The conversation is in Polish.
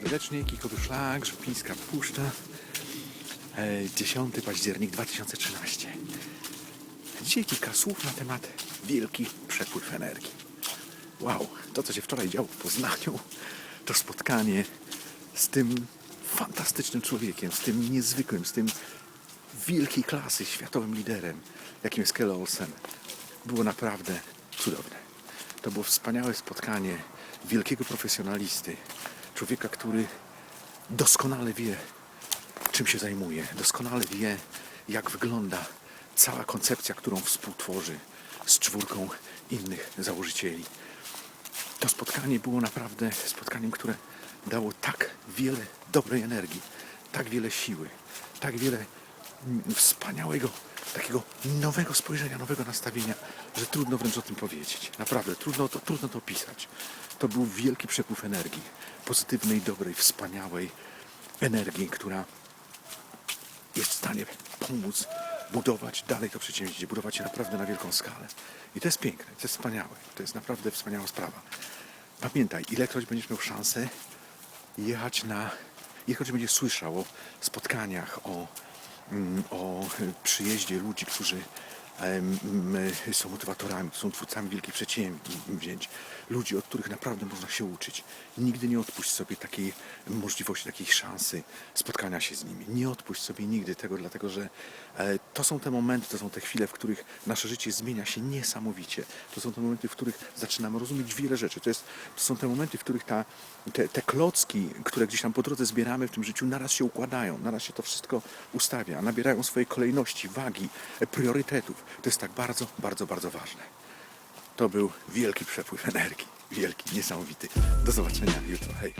serdecznie. Kikowy Szlak, Żupińska Puszcza. E, 10 październik 2013. Dzisiaj kilka słów na temat wielki przepływ energii. Wow, to co się wczoraj działo w Poznaniu, to spotkanie z tym fantastycznym człowiekiem, z tym niezwykłym, z tym wielkiej klasy, światowym liderem, jakim jest Kelle Olsen, było naprawdę cudowne. To było wspaniałe spotkanie wielkiego profesjonalisty, człowieka, który doskonale wie, czym się zajmuje, doskonale wie, jak wygląda cała koncepcja, którą współtworzy z czwórką innych założycieli. To spotkanie było naprawdę spotkaniem, które dało tak wiele dobrej energii, tak wiele siły, tak wiele wspaniałego, takiego nowego spojrzenia, nowego nastawienia, że trudno wręcz o tym powiedzieć. Naprawdę, trudno to, trudno to opisać. To był wielki przepływ energii, pozytywnej, dobrej, wspaniałej energii, która jest w stanie pomóc budować dalej to przedsięwzięcie, budować je naprawdę na wielką skalę. I to jest piękne, to jest wspaniałe, to jest naprawdę wspaniała sprawa. Pamiętaj, ilekroć będziesz miał szansę jechać na, ilekroć będziesz słyszał o spotkaniach, o, o przyjeździe ludzi, którzy mm, są motywatorami, są twórcami wielkich przedsięwzięć, ludzi, od których naprawdę można się uczyć. Nigdy nie odpuść sobie takiej możliwości, takiej szansy spotkania się z nimi. Nie odpuść sobie nigdy tego, dlatego że e, to są te momenty, to są te chwile, w których nasze życie zmienia się niesamowicie. To są te momenty, w których zaczynamy rozumieć wiele rzeczy. To, jest, to są te momenty, w których ta, te, te klocki, które gdzieś tam po drodze zbieramy w tym życiu, naraz się układają, naraz się to wszystko ustawia, nabierają swojej kolejności, wagi, e, priorytetów. To jest tak bardzo, bardzo, bardzo ważne. To był wielki przepływ energii. Wielki, niesamowity. Do zobaczenia jutro. Hej.